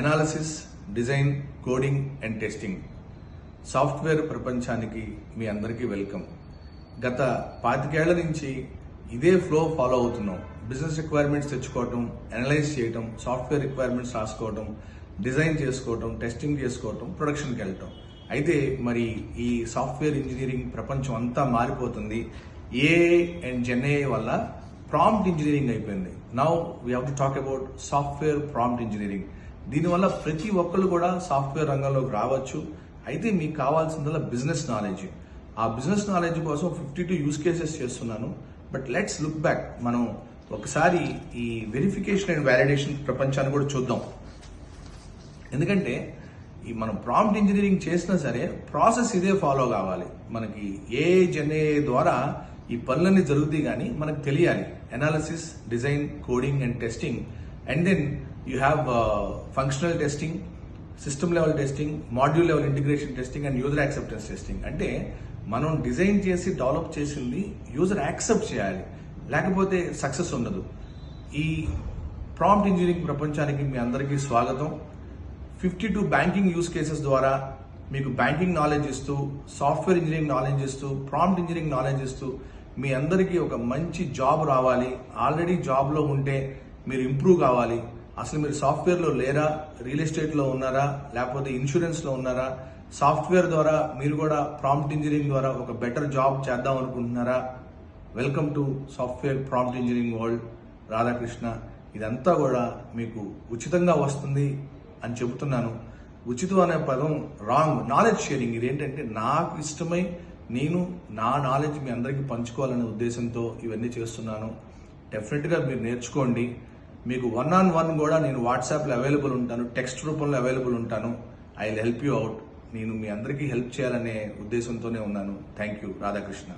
Analysis design coding and testing software ప్రపంచానికి మీ అందరికీ వెల్కమ్ గత పాతికేళ్ళ నుంచి ఇదే ఫ్లో ఫాలో అవుతున్నాం. బిజినెస్ రిక్వైర్మెంట్స్ తెచ్చుకోవటం అనలైజ్ చేయటం సాఫ్ట్వేర్ రిక్వైర్మెంట్స్ రాసుకోవటం డిజైన్ చేసుకోవటం టెస్టింగ్ చేసుకోవటం ప్రొడక్షన్కి వెళ్ళటం. అయితే మరి ఈ సాఫ్ట్వేర్ ఇంజనీరింగ్ ప్రపంచం అంతా మారిపోతుంది. ఏ అండ్ జెన్ఏ వల్ల ప్రాంప్ట్ ఇంజనీరింగ్ అయిపోయింది. Now we have to talk about software prompt engineering దీనివల్ల ప్రతి ఒక్కళ్ళు కూడా సాఫ్ట్వేర్ రంగంలోకి రావచ్చు. అయితే మీకు కావాల్సిందల్లా బిజినెస్ నాలెడ్జ్ ఆ బిజినెస్ నాలెడ్జ్ కోసం ఫిఫ్టీ టూ యూస్ కేసెస్ చేస్తున్నాను. బట్ లెట్స్ లుక్ బ్యాక్ మనం ఒకసారి ఈ వెరిఫికేషన్ అండ్ వ్యాలిడేషన్ ప్రపంచాన్ని కూడా చూద్దాం. ఎందుకంటే ఈ మనం ప్రాంప్ట్ ఇంజనీరింగ్ చేసినా సరే ప్రాసెస్ ఇదే ఫాలో కావాలి. మనకి ఏ జనే ద్వారా ఈ పనులన్నీ జరుగుతాయి కానీ మనకు తెలియాలి. Analysis design coding and testing and then you have functional testing system level testing module level integration testing and user acceptance testing అంటే మనం డిజైన్ చేసి డెవలప్ చేసింది యూజర్ యాక్సెప్ట్ చేయాలి. లేకపోతే సక్సెస్ ఉండదు. ఈ ప్రాంప్ట్ ఇంజనీరింగ్ ప్రపంచానికి మీ అందరికీ స్వాగతం. Fifty two banking use cases ద్వారా మీకు బ్యాంకింగ్ నాలెడ్జ్ ఇస్తూ సాఫ్ట్వేర్ ఇంజనీరింగ్ నాలెడ్జ్ ఇస్తూ ప్రాంప్ట్ ఇంజనీరింగ్ నాలెడ్జ్ ఇస్తూ మీ అందరికీ ఒక మంచి జాబ్ రావాలి. ఆల్రెడీ జాబ్లో ఉంటే మీరు ఇంప్రూవ్ కావాలి. అసలు మీరు సాఫ్ట్వేర్లో లేరా? రియల్ ఎస్టేట్లో ఉన్నారా? లేకపోతే ఇన్సూరెన్స్లో ఉన్నారా? సాఫ్ట్వేర్ ద్వారా మీరు కూడా ప్రాంప్ట్ ఇంజనీరింగ్ ద్వారా ఒక బెటర్ జాబ్ చేద్దాం అనుకుంటున్నారా? Welcome to software prompt engineering world Radhakrishna ఇదంతా కూడా మీకు ఉచితంగా వస్తుంది అని చెబుతున్నాను. ఉచితం అనే పదం రాంగ్ నాలెడ్జ్ షేరింగ్ ఇదేంటంటే నాకు ఇష్టమై నేను నా నాలెడ్జ్ మీ అందరికీ పంచుకోవాలనే ఉద్దేశంతో ఇవన్నీ చేస్తున్నాను. డెఫినెట్గా మీరు నేర్చుకోండి. మీకు వన్ ఆన్ వన్ కూడా నేను వాట్సాప్లో అవైలబుల్ ఉంటాను టెక్స్ట్ రూపంలో అవైలబుల్ ఉంటాను. I will help you out నేను మీ అందరికీ హెల్ప్ చేయాలనే ఉద్దేశంతోనే ఉన్నాను. Thank you Radhakrishna